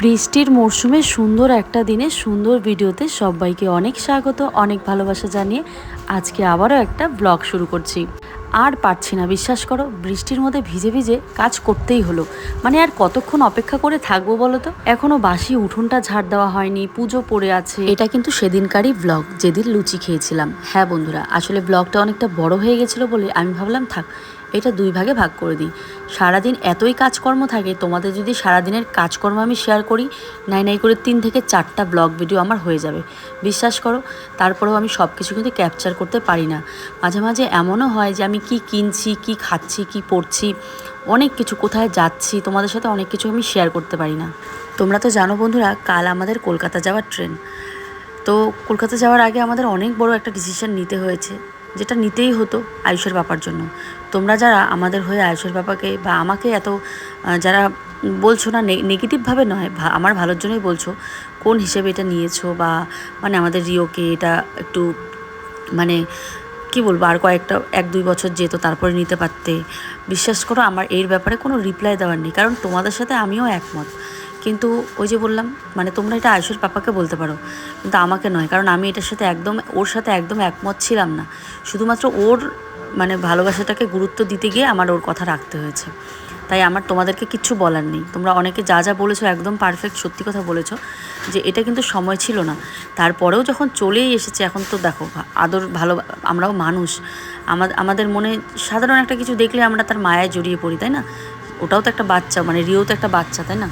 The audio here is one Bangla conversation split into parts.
বৃষ্টির মরশুমে সুন্দর একটা দিনে সুন্দর ভিডিওতে সবাইকে অনেক স্বাগত, অনেক ভালোবাসা জানিয়ে আজকে আবারও একটা ব্লগ শুরু করছি। আর পারছি না, বিশ্বাস করো, বৃষ্টির মধ্যে ভিজে ভিজে কাজ করতেই হলো। মানে আর কতক্ষণ অপেক্ষা করে থাকব বলো তো? এখনও বাসি উঠোনটা ঝাড় দেওয়া হয়নি, পুজো পড়ে আছে। এটা কিন্তু সেদিনকারই ব্লগ, যেদিন লুচি খেয়েছিলাম। হ্যাঁ বন্ধুরা, আসলে ব্লগটা অনেকটা বড় হয়ে গেছিল বলে আমি ভাবলাম, থাক এটা দুই ভাগে ভাগ করে দিই। সারাদিন এতই কাজকর্ম থাকে, তোমাদের যদি সারাদিনের কাজকর্ম আমি শেয়ার করি, নাই নাই করে তিন থেকে চারটা ব্লগ ভিডিও আমার হয়ে যাবে। বিশ্বাস করো, তারপরেও আমি সব কিছু কিন্তু ক্যাপচার করতে পারি না। মাঝে মাঝে এমনও হয় যে আমি কি কিনছি, কি খাচ্ছি, কি পড়ছি অনেক কিছু কোথায় যাচ্ছি, তোমাদের সাথে অনেক কিছু আমি শেয়ার করতে পারি না। তোমরা তো জানো বন্ধুরা, কাল আমাদের কলকাতা যাওয়ার ট্রেন তো কলকাতা যাওয়ার আগে আমাদের অনেক বড় একটা ডিসিশন নিতে হয়েছে। যেটা নিতেই হতো আয়ুষের বাপার জন্য। তোমরা যারা আমাদের হয়ে আয়ুষের বাপাকে বা আমাকে এত যারা বলছো না নেগেটিভভাবে নয় আমার ভালোর জন্যই বলছো, কোন হিসেবে এটা নিয়েছো বা মানে আমাদের রিওকে এটা একটু মানে কি বলব, আর কয়েকটা, এক দুই বছর যেত তারপরে নিতে পারতে। বিশ্বাস করো, আমার এর ব্যাপারে কোনো রিপ্লাই দেওয়ার নেই। কারণ তোমাদের সাথে আমিও একমত। কিন্তু ওই যে বললাম মানে তোমরা এটা আয়ুষের পাপাকে বলতে পারো, কিন্তু আমাকে নয়, কারণ আমি এটার সাথে একদম, ওর সাথে একদম একমত ছিলাম না। শুধুমাত্র ওর মানে ভালোবাসাটাকে গুরুত্ব দিতে গিয়ে আমার ওর কথা রাখতে হয়েছে। তাই আমার তোমাদেরকে কিচ্ছু বলার নেই। তোমরা অনেকে যা যা বলেছ একদম পারফেক্ট সত্যি কথা বলেছ, যে এটা কিন্তু সময় ছিল না। তারপরেও যখন চলেই এসেছে, এখন তো দেখো, আদর ভালো, আমরাও মানুষ। আমাদের মনে সাধারণ একটা কিছু দেখলে আমরা তার মায়ায় জড়িয়ে পড়ি, তাই না? ওটাও তো একটা বাচ্চা মানে রিও তো একটা বাচ্চা, তাই না?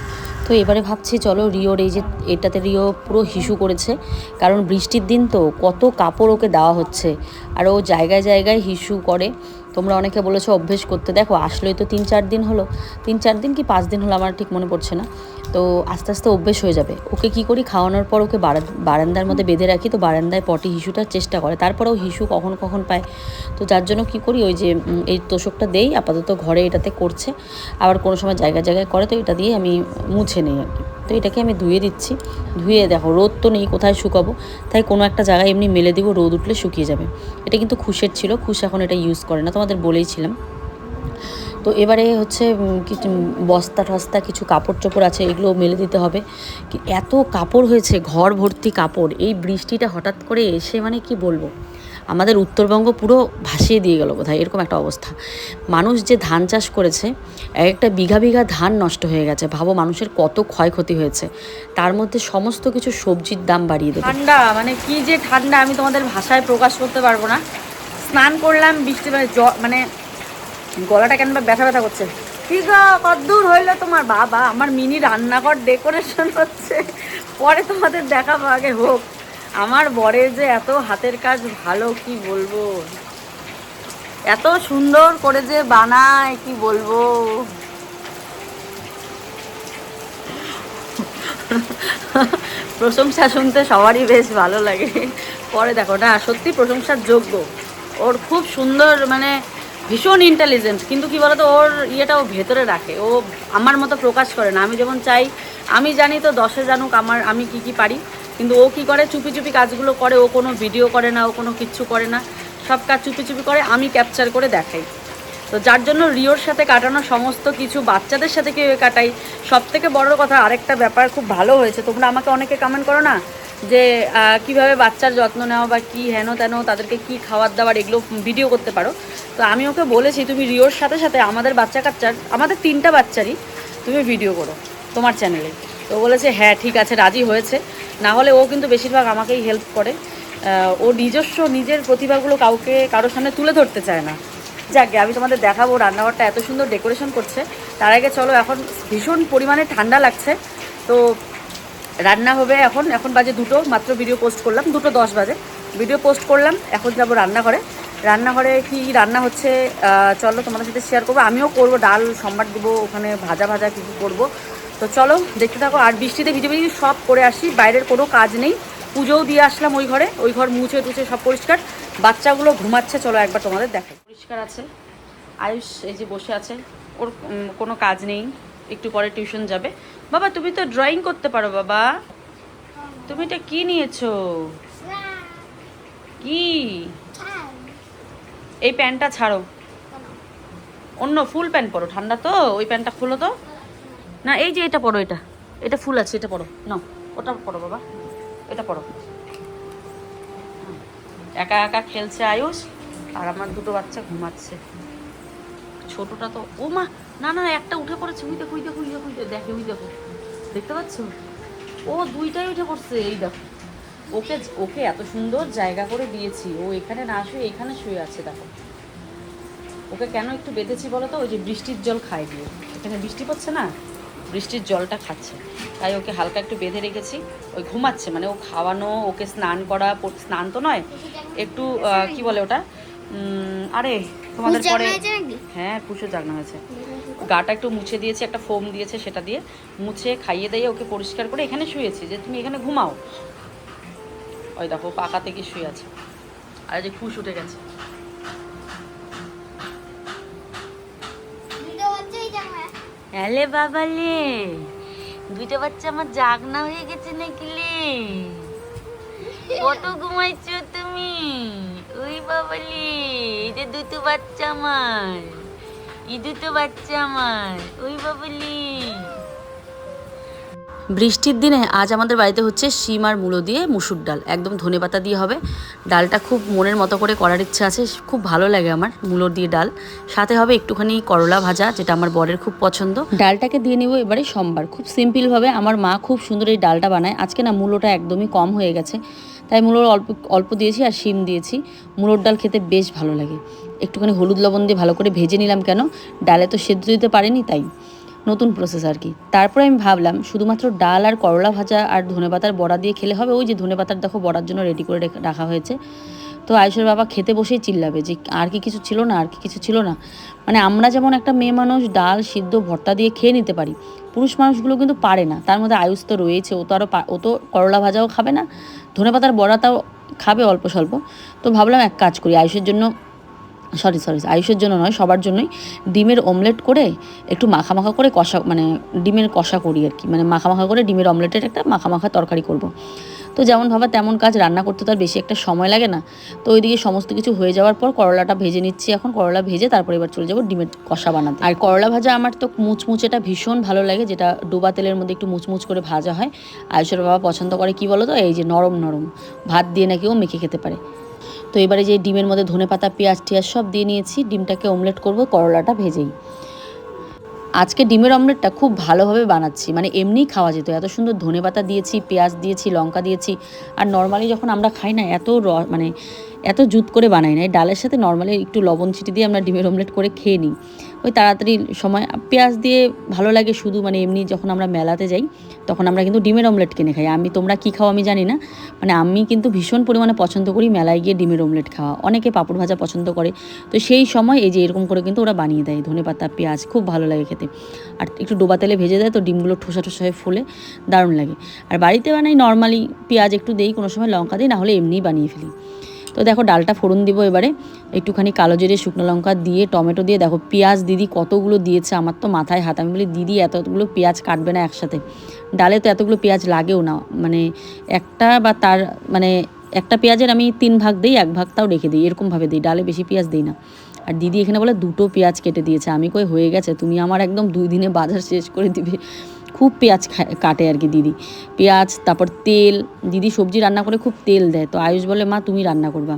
তো এবারে ভাবছি, চলো রিওর এই যে, এটাতে রিও পুরো হিসু করেছে। কারণ বৃষ্টির দিন তো কত কাপড় ওকে দেওয়া হচ্ছে। আর ও জায়গায় জায়গায় হিসু করে। তোমরা অনেকে বলেছ অভ্যেস করতে। দেখো, আসলেই তো তিন চার দিন হলো। তিন চার দিন কি পাঁচ দিন হলো আমার ঠিক মনে পড়ছে না। তো আস্তে আস্তে অভ্যেস হয়ে যাবে। ওকে কি করি? খাওয়ানোর পর ওকে বারা- বারান্দার মধ্যে বেঁধে রাখি। তো বারান্দায় পটি হিসুটার চেষ্টা করে। তারপরেও হিসু কখন কখন পায়? তো যার জন্য কি করি? ওই যে এই তোষকটা দেই। আপাতত ঘরে এটাতে করছে। আবার কোনো সময় জায়গায় জায়গায় করে। তো এটা দিয়ে আমি মুছে নিই আর কি। তো এটাকে আমি ধুয়ে দিচ্ছি। ধুয়ে দেখো, রোদ তো নেই, কোথায় শুকাবো? তাই কোনো একটা জায়গায় এমনি মেলে দিব, রোদ উঠলে শুকিয়ে যাবে। এটা কিন্তু খুশের ছিল। খুশ এখন এটা ইউজ করে না। তোমাদের বলেইছিলাম। তো এবারে হচ্ছে কিছু বস্তা টস্তা কিছু কাপড় চোপড় আছে, এগুলো মেলে দিতে হবে। এত কাপড় হয়েছে, ঘর ভর্তি কাপড়। এই বৃষ্টিটা হঠাৎ করে এসে মানে কি বলব? আমাদের উত্তরবঙ্গ পুরো ভাসিয়ে দিয়ে গেল কোথায় এরকম একটা অবস্থা। মানুষ যে ধান চাষ করেছে এক একটা বিঘা বিঘা ধান নষ্ট হয়ে গেছে। ভাবো মানুষের কত ক্ষয়ক্ষতি হয়েছে। তার মধ্যে সমস্ত কিছু সবজির দাম বাড়িয়ে দেবে। ঠান্ডা মানে কি যে ঠান্ডা, আমি তোমাদের ভাষায় প্রকাশ করতে পারব না। স্নান করলাম, বৃষ্টি মানে মানে গলাটা কেন ব্যথা ব্যথা করছে? ঠিক কদ্দূর হইল তোমার বাবা? আমার মিনি রান্নাঘর ডেকোরেশন হচ্ছে। পরে তোমাদের দেখাবো আগে হোক। আমার বরের যে এত হাতের কাজ ভালো, কি বলব? এত সুন্দর করে যে বানায়, কি বলব? প্রশংসা শুনতে সবারই বেশ ভালো লাগে। পরে দেখো, না, সত্যি প্রশংসার যোগ্য। ওর খুব সুন্দর মানে ভীষণ ইন্টেলিজেন্ট কিন্তু কি বলতো, ওর ইয়েটা ও ভেতরে রাখে। ও আমার মতো প্রকাশ করে না। আমি যেমন চাই, আমি জানি তো দশে জানুক আমার, আমি কি কি পারি, কিন্তু ও কি করে? চুপি চুপি কাজগুলো করে, ও কোনো ভিডিও করে না, ও কোনো কিচ্ছু করে না। সব কাজ চুপি চুপি করে, আমি ক্যাপচার করে দেখাই। তো যার জন্য রিওর সাথে কাটানো সমস্ত কিছু বাচ্চাদের সাথে কীভাবে কাটাই। সব থেকে বড় কথা, আরেকটা ব্যাপার খুব ভালো হয়েছে, তোমরা আমাকে অনেকে কমেন্ট করো না? যে কীভাবে বাচ্চার যত্ন নেওয়া বা কী হেন তেন, তাদেরকে কি খাবার দাবার, এগুলো ভিডিও করতে পারো। তো আমি ওকে বলেছি, তুমি রিওর সাথে সাথে আমাদের বাচ্চা কাচ্চার, আমাদের তিনটা বাচ্চারই তুমি ভিডিও করো তোমার চ্যানেলে তো বলেছে হ্যাঁ ঠিক আছে, রাজি হয়েছে। না হলে ও কিন্তু বেশিরভাগ আমাকেই হেল্প করে। ও নিজস্ব নিজের প্রতিভাগুলো কাউকে, কারোর সামনে তুলে ধরতে চায় না। যাকে আমি তোমাদের দেখাবো, রান্নাঘরটা এত সুন্দর ডেকোরেশন করছে। তার আগে চলো, এখন ভীষণ পরিমাণে ঠান্ডা লাগছে। তো রান্না হবে এখন এখন বাজে দুটো, মাত্র ভিডিও পোস্ট করলাম, দুটো দশ বাজে। ভিডিও পোস্ট করলাম, এখন যাব রান্নাঘরে। রান্নাঘরে কি রান্না হচ্ছে চলো তোমাদের সাথে শেয়ার করব। আমিও করব, ডাল সম্বার দেবো, ওখানে ভাজা ভাজা কী কী করব। তো চলো, দেখতে থাকো, আর বৃষ্টিতে ভিজে ভিজে সব করে আসি, বাইরের কোনো কাজ নেই। পুজোও দিয়ে আসলাম ওই ঘরে, ওই ঘর মুছে টুছে সব পরিষ্কার। বাচ্চাগুলো ঘুমাচ্ছে, চলো একবার তোমাদের দেখাই। পরিষ্কার আছে। আয়ুষ এই যে বসে আছে, ওর কোনো কাজ নেই, একটু পরে টিউশন যাবে। বাবা, তুমি তো ড্রয়িং করতে পারো বাবা। তুমি এটা কি নিয়েছো? কি? এই প্যান্টটা ছাড়ো। অন্য ফুল প্যান্ট পরো, ঠান্ডা তো? ওই প্যান্টটা খুলো তো। না, এই যে এটা পড়ো এটা। এটা ফুল আছে, এটা পড়ো নাও, ওটা পড়ো বাবা। এটা পড়ো একা একা খেলছে আয়ুষ, আর আমার দুটো বাচ্চা ঘুমাচ্ছে। ছোটটা তো, ও মা না না একটা উঠে পড়েছে উই দেখো উই দেখো উই দেখো উই দেখো, উই দেখো। দেখতে পাচ্ছ? ও দুইটাই উঠে পড়ছে এই দেখো। ওকে ওকে এত সুন্দর জায়গা করে দিয়েছি ও এখানে না শুয়ে এখানে শুয়ে আছে দেখো। ওকে কেন একটু বেঁধেছি বলো তো? ওই যে বৃষ্টির জল খায় দিয়ে এখানে বৃষ্টি পড়ছে না? বৃষ্টির জলটা খাচ্ছে। তাই ওকে হালকা একটু বেঁধে রেখেছি। ওই ঘুমাচ্ছে মানে ও খাওয়ানো ওকে স্নান করা স্নান তো নয় একটু কি বলে ওটা? আরে তোমাদের পরে হ্যাঁ কুশো জাগনা হয়েছে। গাটা একটু মুছে দিয়েছি একটা ফোম দিয়েছে সেটা দিয়ে মুছে খাইয়ে দিয়ে ওকে পরিষ্কার করে এখানে শুয়েছি যে তুমি এখানে ঘুমাও। ওই দেখো পাকা থেকে শুয়ে আছে। আর যে খুশ উঠে গেছে। হ্যালে বাবালে দুইটা বাচ্চা আমার জাগনা হয়ে গেছে নাকি লে? কত ঘুমাইছো তুমি? ওই বাবালে এই যে দুটো বাচ্চা আমার। বাচ্চা আমার। ওই বাবালি বৃষ্টির দিনে আজ আমাদের বাড়িতে হচ্ছে শিম আর মূলো দিয়ে মুসুর ডাল। একদম ধনেপাতা দিয়ে হবে। ডালটা খুব মনের মতো করে করার ইচ্ছা আছে। খুব ভালো লাগে আমার মূলো দিয়ে ডাল। সাথে হবে একটুখানি করলা ভাজা, যেটা আমার বরের খুব পছন্দ। ডালটাকে দিয়ে নেব এবারে সোমবার। খুব সিম্পলভাবে আমার মা খুব সুন্দর এই ডালটা বানায়। আজকে না মূলোটা একদমই কম হয়ে গেছে। তাই মূলোর অল্প অল্প দিয়েছি আর শিম দিয়েছি। মূলোর ডাল খেতে বেশ ভালো লাগে। একটুখানি হলুদ লবণ দিয়ে ভালো করে ভেজে নিলাম কেন? ডালে তো সেদ্ধ দিতে পারেনি তাই। নতুন প্রসেস আর কি। তারপরে আমি ভাবলাম, শুধুমাত্র ডাল আর করলা ভাজা আর ধনেপাতার বড়া দিয়ে খেলে হবে। ওই যে ধনেপাতার দেখো বড়ার জন্য রেডি করে রাখা হয়েছে। তো আয়ুষের বাবা খেতে বসেই চিল্লাবে যে আর কি কিছু ছিল না, আর কি কিছু ছিল না। মানে আমরা যেমন একটা মেয়ে মানুষ, ডাল, সিদ্ধ, ভর্তা দিয়ে খেয়ে নিতে পারি। পুরুষ মানুষগুলো কিন্তু পারে না। তার মধ্যে আয়ুষ তো রয়েছে। ও তো আরও ও তো করলা ভাজাও খাবে না ধনেপাতার বড়াটাও খাবে অল্প স্বল্প। তো ভাবলাম এক কাজ করি। আয়ুষের জন্য সরি সরি আয়ুষের জন্য নয়, সবার জন্যই ডিমের অমলেট করে একটু মাখা মাখা করে কষা মানে ডিমের কষা করি আর কি। মানে মাখা মাখা করে ডিমের অমলেটের একটা মাখা মাখা তরকারি করব। তো যেমন ভাবা তেমন কাজ, রান্না করতে তো আর বেশি একটা সময় লাগে না। তো ওইদিকে সমস্ত কিছু হয়ে যাওয়ার পর করলাটা ভেজে নিচ্ছি এখন, করলা ভেজে তারপর এবার চলে যাব ডিমের কষা বানাতে। আর করলা ভাজা আমার তো মুচমুচেটা ভীষণ ভালো লাগে, যেটা ডোবা তেলের মধ্যে একটু মুচমুচ করে ভাজা হয়। আয়ুষের বাবা পছন্দ করে কি বলো তো এই যে নরম নরম ভাত দিয়ে নাকি ও মেখে খেতে পারে। তো এবারে যে ডিমের মধ্যে ধনে পাতা, পেঁয়াজ, টিয়াজ সব দিয়ে নিয়েছি, ডিমটাকে অমলেট করব, করলাটা ভেজেই। আজকে ডিমের অমলেটটা খুব ভালোভাবে বানাচ্ছি মানে এমনিই খাওয়া যেত। এত সুন্দর ধনে পাতা দিয়েছি, পেঁয়াজ দিয়েছি, লঙ্কা দিয়েছি, আর নর্মালি যখন আমরা খাই না, এত র মানে এত জুত করে বানাই না এই ডালের সাথে নর্মালি একটু লবণ ছিটি দিয়ে আমরা ডিমের অমলেট করে খেয়ে নিই। ওই তাড়াতাড়ি সময়, পেঁয়াজ দিয়ে ভালো লাগে শুধু মানে এমনি যখন আমরা মেলাতে যাই, তখন আমরা কিন্তু ডিমের অমলেট কিনে খাই। আমি তোমরা কী খাও আমি জানি না। মানে আমি কিন্তু ভীষণ পরিমাণে পছন্দ করি মেলায় গিয়ে ডিমের অমলেট খাওয়া। অনেকে পাঁপড় ভাজা পছন্দ করে। তো সেই সময় এই যে এরকম করে কিন্তু ওরা বানিয়ে দেয়। ধনে পাতা, পেঁয়াজ খুব ভালো লাগে খেতে। আর একটু ডোবা তেলে ভেজে দেয় তো ডিমগুলো ঠোসা ঠোসা হয়ে ফুলে, দারুণ লাগে। আর বাড়িতে বানাই নর্মালি পেঁয়াজ একটু দেই কোনো সময় লঙ্কা দিই না হলে এমনিই বানিয়ে ফেলি। তো দেখো ডালটা ফোড়ন দিব এবারে। একটুখানি কালো জিরে, শুকনো লঙ্কা দিয়ে, টমেটো দিয়ে, দেখো পেঁয়াজ দিদি কতগুলো দিয়েছে আমার তো মাথায় হাত। আমি বলি, দিদি, এতগুলো পেঁয়াজ কাটবে না একসাথে। ডালে তো এতগুলো পেঁয়াজ লাগেও না। মানে একটা বা তার মানে একটা পেঁয়াজের আমি তিন ভাগ দিই, এক ভাগ তাও রেখে দিই। এরকমভাবে দিই, ডালে বেশি পেঁয়াজ দিই না। আর দিদি এখানে বলে দুটো পেঁয়াজ কেটে দিয়েছে। আমি কই, হয়ে গেছে। তুমি আমার একদম দুই দিনে বাজার শেষ করে দিবে। খুব পেঁয়াজ কাটে আর কি দিদি। পেঁয়াজ, তারপর তেল, দিদি সবজি রান্না করে খুব তেল দেয়। তো আয়ুষ বলে, মা, তুমি রান্না করবা।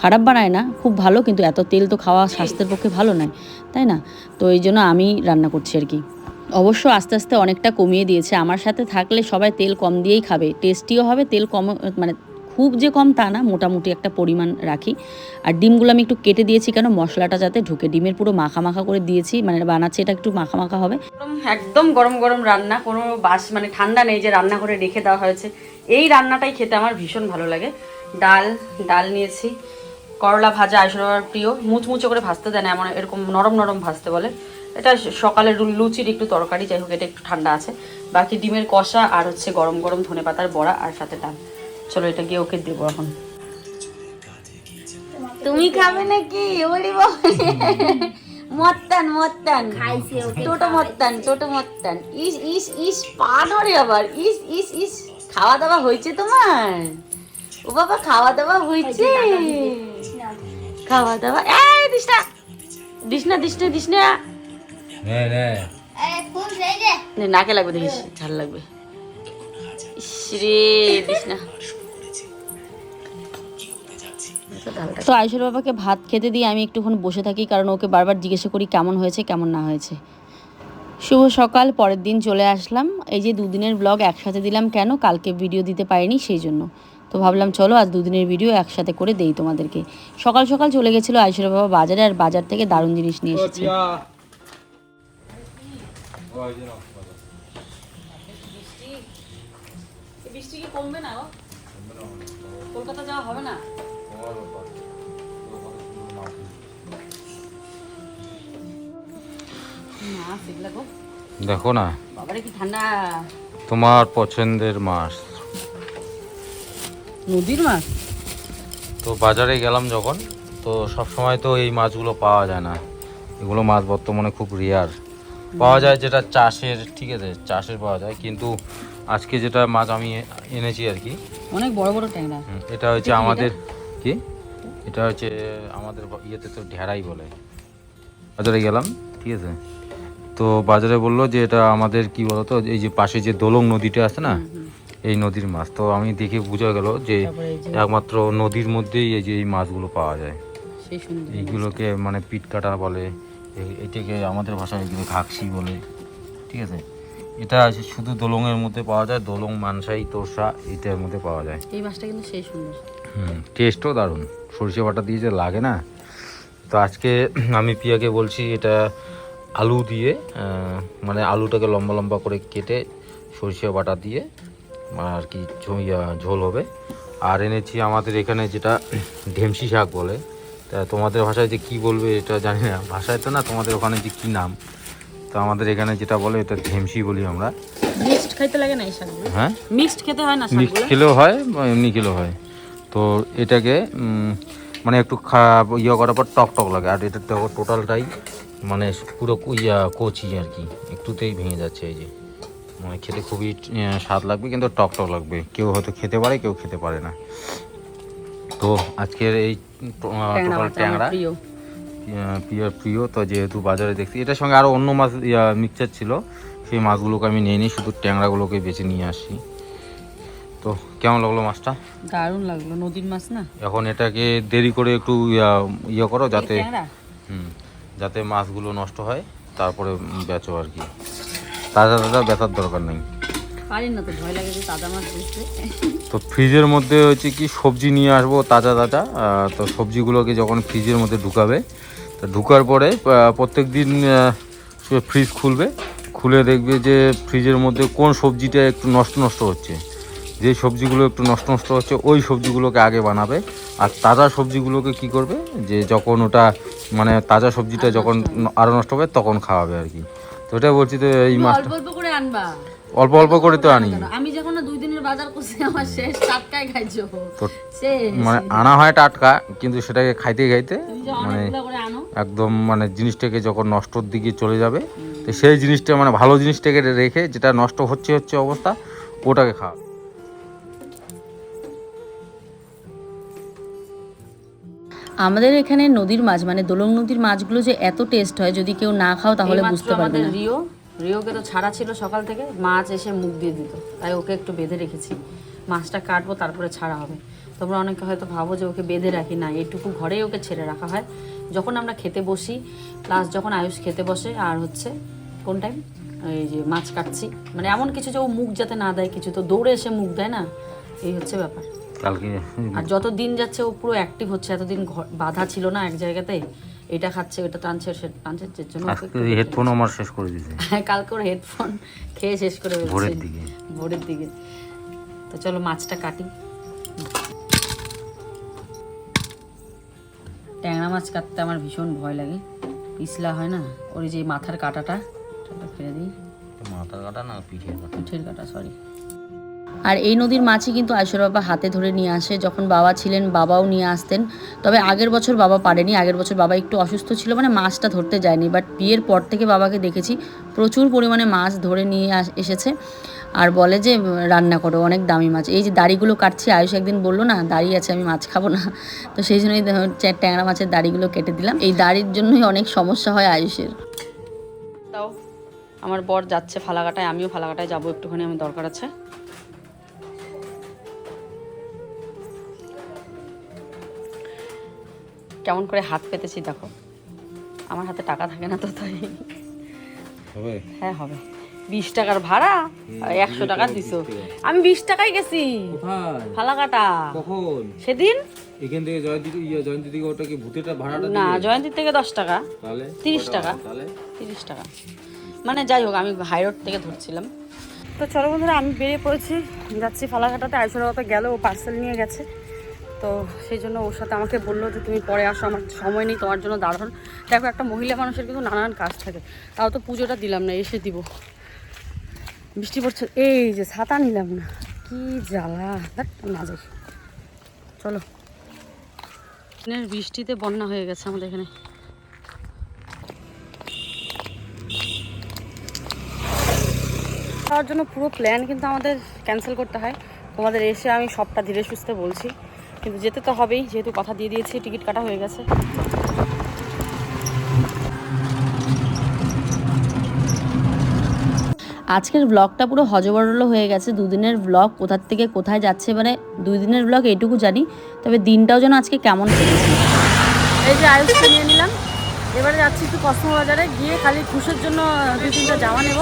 খারাপ বানায় না, খুব ভালো, কিন্তু এত তেল তো খাওয়া স্বাস্থ্যের পক্ষে ভালো নয়, তাই না? তো এই জন্য আমি রান্না করছি আর কি। অবশ্য আস্তে আস্তে অনেকটা কমিয়ে দিয়েছে। আমার সাথে থাকলে সবাই তেল কম দিয়েই খাবে। টেস্টিও হবে, তেল কম মানে খুব যে কম তা না, মোটামুটি একটা পরিমাণ রাখি। আর ডিমগুলো আমি একটু কেটে দিয়েছি কেন, মশলাটা যাতে ঢুকে। ডিমের পুরো মাখা মাখা করে দিয়েছি মানে বানাচ্ছি, এটা একটু মাখা মাখা হবে। একদম গরম গরম রান্না, কোনো বাস মানে ঠান্ডা নেই যে রান্না করে রেখে দেওয়া হয়েছে। এই রান্নাটাই খেতে আমার ভীষণ ভালো লাগে। ডাল ডাল নিয়েছি। করলা ভাজা আসবার প্রিয়। মুচমুচো করে ভাজতে দেয় না, এমন এরকম নরম নরম ভাজতে বলে। এটা সকালে লুচির একটু তরকারি, যাই হোক, এটা একটু ঠান্ডা আছে। বাকি ডিমের কষা আর হচ্ছে গরম গরম ধনে পাতার বড়া আর সাথে ডাল। চলো এটা গিয়ে ওকে দেবো এখন। তুমি খাবে নাকি? ওরে মত্তান মত্তান। খাইছে ওকে টোটো মত্তান টোটো মত্তান। ইস ইস ইস পা নড়ে আবার। ইস ইস ইস। খাওয়া দাওয়া হয়েছে তোমার? ও বাবা খাওয়া দাওয়া হয়েছে? খাওয়া দাওয়া এই দিস না দিস না দিস না। দিস না নে নে নে, নাকে লাগবে দেখিস ঝাল লাগবে। ইসরে দিস না এত ঝালটা তো আয়ুষের বাবাকে ভাত খেতে দিয়ে আমি একটুক্ষণ বসে থাকি কারণ ওকে বারবার জিজ্ঞাসা করি কেমন হয়েছে কেমন না হয়েছে। শুভ সকাল পরের দিন চলে আসলাম। এই যে দুদিনের ব্লগ একসাথে দিলাম কেন? কালকে ভিডিও দিতে পারিনি সেই জন্য। তো ভাবলাম চলো আজ দুদিনের ভিডিও একসাথে করে দেই তোমাদেরকে। সকাল সকাল চলে গেছিল আয়ুষের বাবা বাজারে আর বাজার থেকে দারুণ জিনিস নিয়ে এসেছে। কমবে না কলকাতা যাওয়া হবে না? দেখো না। তোমার পছন্দের মাছ। নদীর মাছ? তো বাজারে গেলাম যখন তো সব সময় তো এই মাছগুলো পাওয়া যায় না। এগুলো মাছ বর্তমানে খুব রেয়ার পাওয়া যায় যেটা চাষের ঠিক আছে চাষের পাওয়া যায়। কিন্তু আজকে যেটা মাছ আমি এনেছি আর কি অনেক বড় বড় ট্যাংরা। এটা হচ্ছে আমাদের কি? এটা হচ্ছে আমাদের ইয়েতে তো ঢেড়াই বলে। বাজারে গেলাম ঠিক আছে। তো বাজারে বলল যে এটা আমাদের কি বলতো এই যে পাশে যে দোলং নদীটা আছে না এই নদীর মাছ। তো আমি দেখে বোঝা গেল যে একমাত্র নদীর মধ্যেই এই যে এই মাছগুলো পাওয়া যায়। এইগুলোকে মানে পিট কাটা বলে এটাকে আমাদের ভাষায় এগুলো ঘাকসি বলে ঠিক আছে? এটা আছে শুধু দোলংয়ের মধ্যে পাওয়া যায় দোলং মানসাই তোরসা এটার মধ্যে পাওয়া যায়। এই মাছটা কিন্তু সেই সুন্দর। হুম টেস্টও দারুণ। সরিষা বাটা দিয়ে যে লাগে না। তো আজকে আমি পিয়াকে বলছি এটা আলু দিয়ে মানে আলুটাকে লম্বা লম্বা করে কেটে সরিষা বাটা দিয়ে আর কি ঝোল হবে। আর এনেছি আমাদের এখানে যেটা ঢেমসি শাক বলে। তা তোমাদের ভাষায় যে কি বলবে এটা জানি না। ভাষায় তো না তোমাদের ওখানে যে কি নাম? তো আমাদের এখানে যেটা বলে এটা ঢেমসি বলি আমরা। মিক্সড খাইতে লাগে না এই শাকগুলো হ্যাঁ? মিক্সড খেতে হয় না মিক্সড খেলেও হয় এমনি খেলেও হয়। তো এটাকে মানে একটু খারাপ ইয়ে করার পর টক টক লাগে। আর এটা টোটালটাই মানে পুরো ইয়া কচি আর কি। একটুতেই ভেঙে যাচ্ছে এই যে। মানে খেতে খুবই স্বাদ লাগবে কিন্তু টক টক লাগবে। কেউ হয়তো খেতে পারে কেউ খেতে পারে না। তো আজকের এই ট্যাংরা টোটাল ট্যাংরা প্রিয়। প্রিয় তো যেহেতু বাজারে দেখছি এটার সঙ্গে আরও অন্য মাছ মিক্সচার ছিল। সেই মাছগুলোকে আমি নিয়ে নিই শুধু ট্যাংরাগুলোকে বেছে নিয়ে আসি। তো কেমন লাগল মাছটা? দারুণ লাগল নদীর মাছ না? এখন এটাকে দেরি করে একটু ইয়া- ইয়ে করো যাতে হুম। যাতে মাছগুলো নষ্ট হয় তারপরে বেচো আর কি। তাজা তাজা বেচার দরকার নেই। তো ফ্রিজের মধ্যে হচ্ছে কি সবজি নিয়ে আসব তাজা তাজা। তো সবজিগুলোকে যখন ফ্রিজের মধ্যে ঢুকাবে তো ঢুকার পরে প্রত্যেক দিন ফ্রিজ খুলবে। খুলে দেখবে যে ফ্রিজের মধ্যে কোন সবজিটা একটু নষ্ট নষ্ট হচ্ছে। যে সবজিগুলো একটু নষ্ট নষ্ট হচ্ছে ওই সবজিগুলোকে আগে বানাবে। আর তাজা সবজিগুলোকে কি করবে? যে যখন ওটা মানে তাজা সবজিটা যখন আরও নষ্ট হবে তখন খাওয়াবে আর কি। তো ওটা বলছি তো এই মাছটা অল্প অল্প করে তো আনি। আমি যখন না দুই দিনের বাজার করছি আমার শেষ টাটকায় খাইছো। তো মানে আনা হয় টাটকা কিন্তু সেটাকে খাইতে খাইতে মানে একদম মানে জিনিসটাকে যখন নষ্টর দিকে চলে যাবে তো সেই জিনিসটা মানে ভালো জিনিসটাকে রেখে যেটা নষ্ট হচ্ছে হচ্ছে অবস্থা ওটাকে খাওয়া আমাদের এখানে নদীর মাছ মানে দোলং নদীর মাছগুলো যে এত টেস্ট হয় যদি কেউ না খাও তাহলে বুঝতে পারবে না। রিও রিওকে তো ছাড়া ছিল সকাল থেকে মাছ এসে মুখ দিয়ে দিত। তাই ওকে একটু বেঁধে রেখেছি। মাছটা কাটবো তারপরে ছাড়া হবে। তোমরা অনেকে হয়তো ভাবো যে ওকে বেঁধে রাখি না এটুকু ঘরেই ওকে ছেড়ে রাখা হয়। যখন আমরা খেতে বসি প্লাস যখন আয়ুষ খেতে বসে আর হচ্ছে কোন টাইম এই যে মাছ কাটছি। মানে এমন কিছু যে ও মুখ যাতে না দেয় কিছু তো দৌড়ে এসে মুখ দেয় না? এই হচ্ছে ব্যাপার। কালকে। আর যত দিন যাচ্ছে ও পুরো অ্যাক্টিভ হচ্ছে এতদিন ঘর- বাধা ছিল না এক জায়গাতে এটা খাচ্ছে ওটা টানছে সেটা টানছে যে জন্য আজকে হেডফোন আমার শেষ করে দিয়েছে। হ্যাঁ কালকে ওর হেডফোন খেয়ে শেষ করে ফেলছে। ভোরের দিকে। ভোরের দিকে। তো চলো মাছটা কাটি। ট্যাংরা মাছ কাটতে আমার ভীষণ ভয় লাগে। পিছলা হয় না? ওর যে মাথার কাটাটা ফেলে দিই। মাথা কাটা না পিঠের কাটা? পিঠের কাটা সরি আর এই নদীর মাছই কিন্তু আয়সর বাবা হাতে ধরে নিয়ে আসে, যখন বাবা ছিলেন বাবাও নিয়ে আসতেন। তবে আগের বছর বাবা পারেনি, আগের বছর বাবা একটু অসুস্থ ছিল মানে মাছটা ধরতে যায়নি। বাট বিয়ের পর থেকে বাবাকে দেখেছি, প্রচুর পরিমাণে মাছ ধরে নিয়ে এসেছে। আর বলে যে, রান্না করো, অনেক দামি মাছ। এই যে দাড়িগুলো কাটছি, আয়ুষ একদিন বলল, না, দাড়ি আছে, আমি মাছ খাব না। তো সেই জন্যই ট্যাংরা মাছের দাড়িগুলো কেটে দিলাম। এই দাড়ির জন্যই অনেক সমস্যা হয় আয়ুষের। তাও আমার বর যাচ্ছে ফালাকাটায়, আমিও ফালাকাটায় যাব, একটুখানি আমি দরকার আছে। কেমন করে হাত পেতেছি দেখো। আমার হাতে টাকা থাকে না তো তাই। হবে? হ্যাঁ হবে। বিশ টাকার ভাড়া একশো টাকা দিছো। আমি বিশ টাকায় গেছি। ফালাকাটা। কখন? সেদিন? এখান থেকে জয়ন্তী ইয়ে জয়ন্তী থেকে ওটা কি ভূতেটা ভাড়াটা না জয়ন্তীর থেকে দশ টাকা। তাহলে? তিরিশ টাকা। তাহলে? তিরিশ টাকা। মানে যাই হোক আমি হাই রোড থেকে ধরছিলাম। তো চলো বন্ধুরা আমি বেরিয়ে পড়েছি। যাচ্ছি ফালাকাটাতে। আইসর গেল ও পার্সেল নিয়ে গেছে। তো সেই জন্য ওর সাথে আমাকে বলল যে, তুমি পরে আসো, আমার সময় নেই, তোমার জন্য দাঁড়ান দেখো, একটা মহিলা মানুষের কিন্তু নানান কাজ থাকে। তাও তো পুজোটা দিলাম না, এসে দিব। বৃষ্টি পড়ছে, এই যে ছাতা নিলাম না, কি জ্বালা। না যাই। চলো। বৃষ্টিতে বন্যা হয়ে গেছে আমাদের এখানে। খাওয়ার জন্য পুরো প্ল্যান কিন্তু আমাদের ক্যান্সেল করতে হয়। তোমাদের এসে আমি সবটা ধীরে সুস্থে বলছি। কিন্তু যেতে তো হবেই যেহেতু কথা দিয়ে দিয়েছি টিকিট কাটা হয়ে গেছে। আজকের ব্লগটা পুরো হজবরল হয়ে গেছে দুদিনের ব্লগ কোথার থেকে কোথায় যাচ্ছে মানে দুই দিনের ব্লগ এইটুকু জানি তবে দিনটাও যেন আজকে কেমন কেটেছে। এই যে আয়ুষকে নিয়ে নিলাম এবারে যাচ্ছি একটু কসমো বাজারে গিয়ে খালি খুশের জন্য দুই তিনটা জামা নেব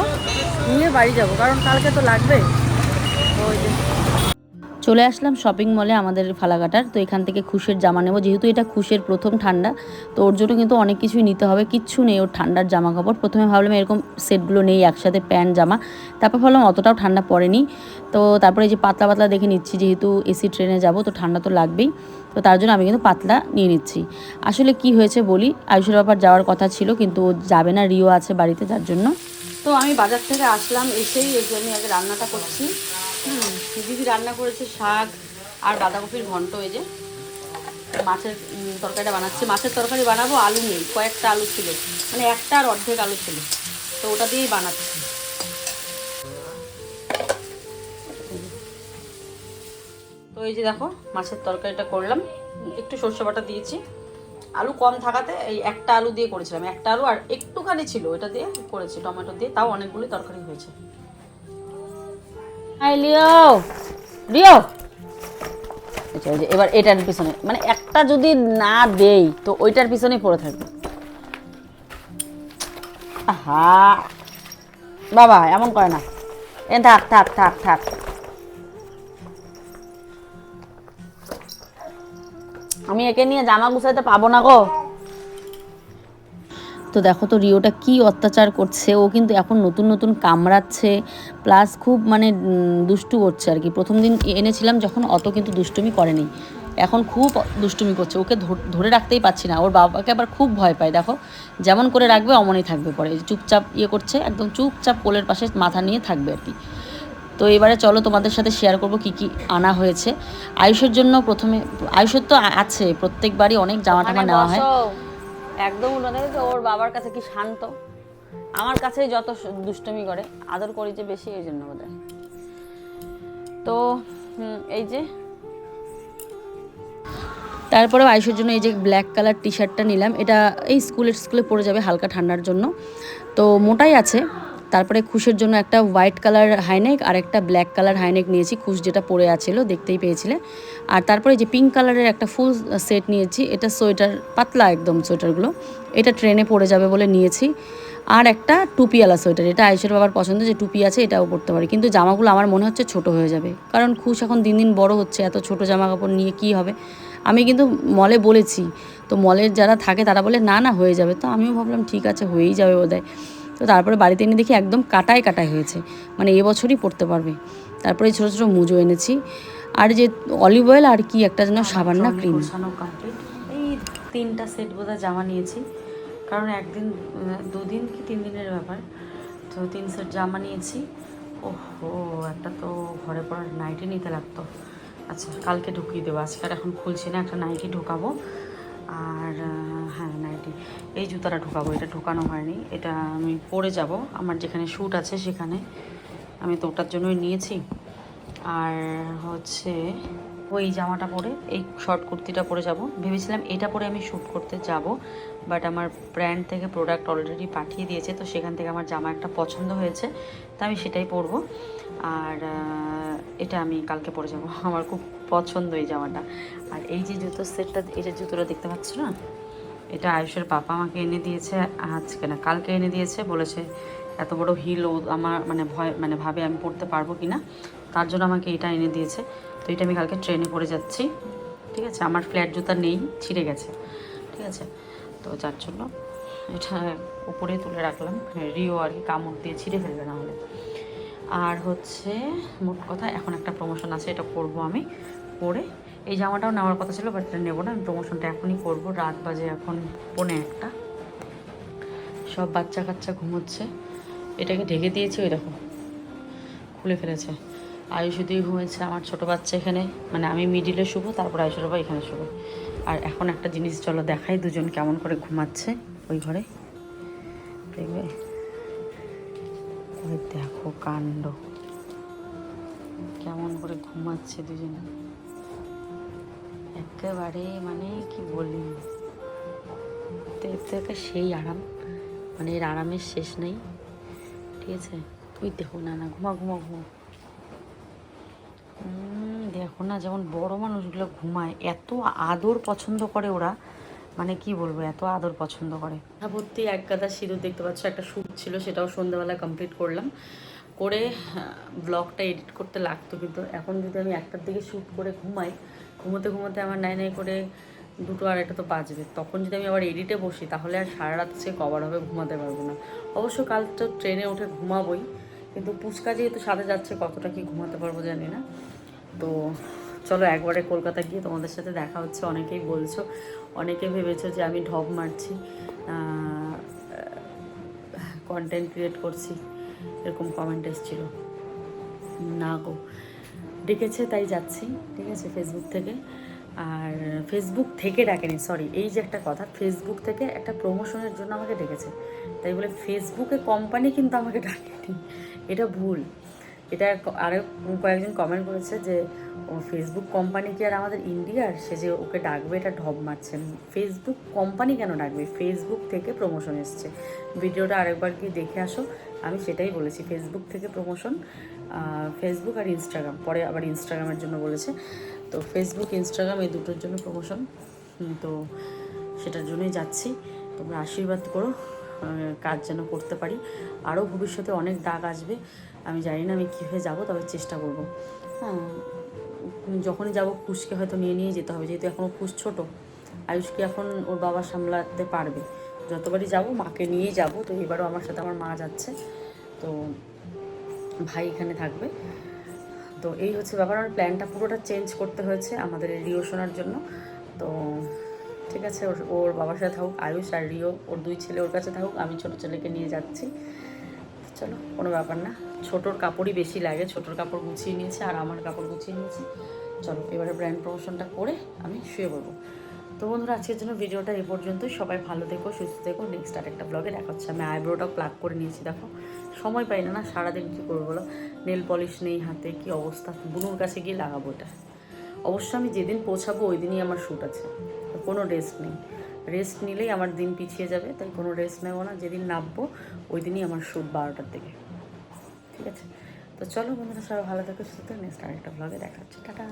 নিয়ে বাড়ি যাব কারণ কালকে তো লাগবে। চলে আসলাম শপিং মলে আমাদের ফালাকাটার। তো এখান থেকে খুশের জামা নেব। যেহেতু এটা খুশের প্রথম ঠান্ডা, তো ওর জন্য কিন্তু অনেক কিছুই নিতে হবে। কিচ্ছু নেই ওর ঠান্ডার জামা কাপড় প্রথমে ভাবলাম এরকম সেটগুলো নেই, একসাথে প্যান্ট, জামা। তারপর ভাবলাম অতটাও ঠান্ডা পড়েনি। তো তারপরে এই যে পাতলা পাতলা দেখে নিচ্ছি, যেহেতু এসি ট্রেনে যাব, তো ঠান্ডা তো লাগবেই। তো তার জন্য আমি কিন্তু পাতলা নিয়ে নিচ্ছি। আসলে কি হয়েছে বলি, আয়ুষের ব্যাপার যাওয়ার কথা ছিল, কিন্তু ও যাবে না, রিও আছে বাড়িতে, যার জন্য। তো আমি বাজার থেকে আসলাম, এসেই এই যে আমি আগে রান্নাটা করছি। দিদি রান্না করেছে শাক আর বাঁধাকপির ঘন্ট, এই যে। মাছের তরকারিটা বানাচ্ছি। মাছের তরকারি বানাবো, আলু নেই, কয়েকটা আলু ছিল। মানে একটা আর অর্ধেক আলু ছিল। তো ওটা দিয়েই বানাচ্ছি। তো এই যে দেখো, মাছের তরকারিটা করলাম। একটু সর্ষে বাটা দিয়েছি। আলু কম থাকাতে এই একটা আলু দিয়ে করেছিলাম। একটা আলু আর একটুখানি ছিল এটা দিয়ে করেছি, টমেটো দিয়ে। তাও অনেকগুলি তরকারি হয়েছে। হাই, লিও। রিও আচ্ছা ওই যে এবার এটার পিছনে। মানে একটা যদি না দেই, তো ওইটার পিছনেই পড়ে থাকবে। আহা। বাবা, এমন করে না। এ, থাক থাক থাক থাক। আমি একে নিয়ে জামা গুছাইতে পাবো না গো। তো দেখো তো রিওটা কি অত্যাচার করছে ও কিন্তু এখন নতুন নতুন কামড়াচ্ছে প্লাস খুব মানে দুষ্টু করছে আর কি। প্রথম দিন এনেছিলাম যখন অত কিন্তু দুষ্টুমি করেনি। এখন খুব দুষ্টুমি করছে ওকে ধরে রাখতেই পারছি না। ওর বাবাকে আবার খুব ভয় পায় দেখো। যেমন করে রাখবে অমনই থাকবে পরে। চুপচাপ ইয়ে করছে একদম চুপচাপ কোলের পাশে মাথা নিয়ে থাকবে আর কি। তো এবারে চলো তোমাদের সাথে শেয়ার করব কি কি আনা হয়েছে। আয়ুষের জন্য প্রথমে আয়ুষের তো আছে প্রত্যেকবারই অনেক জামা টামা নেওয়া হয়। একদম উল্টো দেখে তো ওর বাবার কাছে কি শান্ত? আমার কাছে যত দুষ্টমি করে, আদর করি যে বেশি এই জন্য বোধ তো এই যে। তারপরে আয়ুষের জন্য এই যে ব্ল্যাক কালার টি শার্টটা নিলাম। এটা এই স্কুলের, স্কুলে পড়ে যাবে হালকা ঠান্ডার জন্য। তো মোটাই আছে। তারপরে খুশের জন্য একটা হোয়াইট কালার হাইনেক আর একটা ব্ল্যাক কালার হাইনেক নিয়েছি, খুশ যেটা পরে আছিল, দেখতেই পেয়েছিলে। আর তারপরে যে পিঙ্ক কালারের একটা ফুল সেট নিয়েছি, এটা সোয়েটার, পাতলা একদম সোয়েটারগুলো, এটা ট্রেনে পরে যাবে বলে নিয়েছি। আর একটা টুপিওয়ালা সোয়েটার, এটা আয়ুষের বাবার পছন্দ যে টুপি আছে, এটাও পরতে পারি। কিন্তু জামাগুলো আমার মনে হচ্ছে ছোট হয়ে যাবে, কারণ খুশ এখন দিন দিন বড় হচ্ছে, এত ছোট জামা কাপড় নিয়ে কি হবে? আমি কিন্তু মলে বলেছি, তো মলের যারা থাকে তারা বলে, না না, হয়ে যাবে। তো আমিও ভাবলাম, ঠিক আছে, হয়েই যাবে বোধহয়। তো তারপরে বাড়িতে এনে দেখি একদম কাটায় কাটায় হয়েছে। মানে এবছরই পড়তে পারবে। তারপরে ছোটো ছোটো মুজো এনেছি। আর যে অলিভ অয়েল আর কি একটা যেন সাবান না ক্রিম এই তিনটা সেট বোধহয় জামা নিয়েছি। কারণ একদিন দুদিন কি তিন দিনের ব্যাপার। তো তিন সেট জামা নিয়েছি। ওহো একটা তো ঘরে পড়ার নাইটি নিতে লাগতো। আচ্ছা কালকে ঢুকিয়ে দেবো। আজকে আর এখন খুলছি না একটা নাইটি ঢোকাবো। আর হ্যাঁ নাইটি এই জুতাটা ঢোকাবো, এটা ঢোকানো হয়নি, এটা আমি পরে যাব, আমার যেখানে শ্যুট আছে সেখানে, আমি তো ওটার জন্যই নিয়েছি, আর হচ্ছে ওই জামাটা পরে, এই শর্ট কুর্তিটা পরে যাব, ভেবেছিলাম এটা পরে আমি শ্যুট করতে যাব বাট আমার ব্র্যান্ড থেকে প্রোডাক্ট অলরেডি পাঠিয়ে দিয়েছে, তো সেখান থেকে আমার জামা একটা পছন্দ হয়েছে, তো আমি সেটাই পরবো। আর এটা আমি কালকে পরে যাব। আমার খুব পছন্দ এই জামাটা। আর এই যে জুতোর সেটটা, এই যে জুতোটা দেখতে পাচ্ছ না? এটা আয়ুষের পাপা আমাকে এনে দিয়েছে, আজকে না, কালকে এনে দিয়েছে, বলেছে এত বড় হিল ও আমার মানে ভয় মানে ভাবে আমি পড়তে পারব কি না তার জন্য আমাকে এটা এনে দিয়েছে। তো এটা আমি কালকে ট্রেনে পড়ে যাচ্ছি। ঠিক আছে? আমার ফ্ল্যাট জুতা নেই, ছিঁড়ে গেছে। ঠিক আছে? তো যার জন্য এটা উপরে তুলে রাখলাম। রিও আর কি কামড় দিয়ে ছিঁড়ে ফেলবে না হলে। আর হচ্ছে মোট কথা এখন একটা প্রমোশন আছে, এটা করব আমি পরে এই জামাটাও নেওয়ার কথা ছিল বাট এটা নেব না। আমি প্রমোশনটা এখনই করব। রাত বাজে এখন পৌনে একটা। সব বাচ্চা কাচ্চা ঘুমোচ্ছে। এটাকে ঢেকে দিয়েছে, ওই দেখো, খুলে ফেলেছে। আয়ুষ দিয়ে ঘুমিয়েছে আমার ছোট বাচ্চা এখানে মানে আমি মিডিলে শুভ তারপর আয়ুষের বাবা এখানে শুভ আর এখন একটা জিনিস, চলো দেখাই দুজন কেমন করে ঘুমাচ্ছে ওই ঘরে। দেখবে? ওই দেখো কাণ্ড। কেমন করে ঘুমাচ্ছে দুজনে। একেবারে মানে কি বলি? থেকে সেই আরাম। মানে এর আরামের শেষ নেই। ঠিক আছে? তুই দেখো, না না ঘুমা ঘুমা ঘুমা দেখো না যেমন বড় মানুষগুলো ঘুমায়, এত আদর পছন্দ করে ওরা মানে কি বলব, এত আদর পছন্দ করে। ভর্তি এক গাদা সিঁদুর দেখতে পাচ্ছ, একটা শ্যুট ছিল, সেটাও সন্ধ্যাবেলা কমপ্লিট করলাম। করে ব্লগটা এডিট করতে লাগতো কিন্তু এখন যদি আমি একটার দিকে শ্যুট করে ঘুমাই, ঘুমোতে ঘুমোতে আমার নাই নাই করে দুটো আড়াইটা তো বাজবে। তখন যদি আমি আবার এডিটে বসি, তাহলে আর সারা রাত সে কভার হবে ঘুমাতে পারব না। অবশ্য কাল তো ট্রেনে উঠে ঘুমাবোই, কিন্তু পুচকা যেহেতু সাথে যাচ্ছে, কতটা কি ঘুমাতে পারব জানি না। তো চলো একবারে কলকাতা গিয়ে তোমাদের সাথে দেখা হচ্ছে। অনেকেই বলছো, অনেকে ভেবেছো যে আমি ঢপ মারছি কন্টেন্ট ক্রিয়েট করছি, এরকম কমেন্ট এসেছিল। না গো, ডেকেছে তাই যাচ্ছি, ঠিক আছে ফেসবুক থেকে। আর ফেসবুক থেকে ডাকেনি সরি এই যে একটা কথা ফেসবুক থেকে একটা প্রমোশনের জন্য আমাকে ডেকেছে। তাই বলে ফেসবুকে কোম্পানি কিন্তু আমাকে ডাকেনি, এটা ভুল। এটা আরও কয়েকজন কমেন্ট করেছে যে, ও ফেসবুক কোম্পানি কি আর আমাদের ইন্ডিয়ার সে যে ওকে ডাকবে, এটা ঢপ মারছেন ফেসবুক কোম্পানি কেন ডাকবে? ফেসবুক থেকে প্রমোশন এসছে। ভিডিওটা আরেকবার কি দেখে আসো। আমি সেটাই বলেছি ফেসবুক থেকে প্রমোশন ফেসবুক আর ইনস্টাগ্রাম পরে আবার ইনস্টাগ্রামের জন্য বলেছে। তো ফেসবুক ইনস্টাগ্রাম এই দুটোর জন্য প্রমোশন তো সেটার জন্যই যাচ্ছি। তোমরা আশীর্বাদ করো কাজ যেন করতে পারি। আরও ভবিষ্যতে অনেক ডাক আসবে। আমি জানি না আমি কীভাবে যাব, তবে চেষ্টা করব। হ্যাঁ যখনই যাব খুশকে হয়তো নিয়ে নিয়ে যেতে হবে, যেহেতু এখনও খুশ ছোটো। আয়ুষকে এখন ওর বাবা সামলাতে পারবে। যতবারই যাব, মাকে নিয়েই যাব। তো এবারও আমার সাথে আমার মা যাচ্ছে। তো ভাই এখানে থাকবে। তো এই হচ্ছে ব্যাপার। আমার প্ল্যানটা পুরোটা চেঞ্জ করতে হয়েছে আমাদের রিও শোনার জন্য। তো ঠিক আছে, ওর ওর বাবার সাথে থাকুক, আয়ুষ আর রিও, ওর দুই ছেলে ওর কাছে থাকুক, আমি ছোটো ছেলেকে নিয়ে যাচ্ছি। চলো, কোনো ব্যাপার না। ছোটোর কাপড়ই বেশি লাগে, ছোটোর কাপড় গুছিয়ে নিয়েছে আর আমার কাপড় গুছিয়ে নিয়েছি। চলো, এবারে ব্র্যান্ড প্রমোশনটা করে আমি শুয়ে পড়ব। তো বন্ধুরা, আজকের জন্য ভিডিওটা এ পর্যন্তই। সবাই ভালো থেকো, সুস্থ থেকো। নেক্সট আর একটা ব্লগে দেখা হচ্ছে। আমি আইব্রোটাও প্লাগ করে নিয়েছি, দেখো। সময় পাই না না, সারাদিন কী করব বলো? নেল পলিশ নেই হাতে, কি অবস্থা? বুনুর কাছে গিয়ে লাগাবো এটা। অবশ্য আমি যেদিন পৌঁছাবো ওই দিনই আমার শ্যুট আছে। কোনো রেস্ট নেই। রেস্ট নিলেই আমার দিন পিছিয়ে যাবে, তাই কোনো রেস্ট নেব না। যেদিন নামবো, ওই দিনই আমার শ্যুট বারোটার দিকে। ঠিক আছে? তো চলো বন্ধুরা, সবাই ভালো থাকো, সুস্থ নেক্সট আরেকটা ব্লগে দেখা হচ্ছে। টাটা!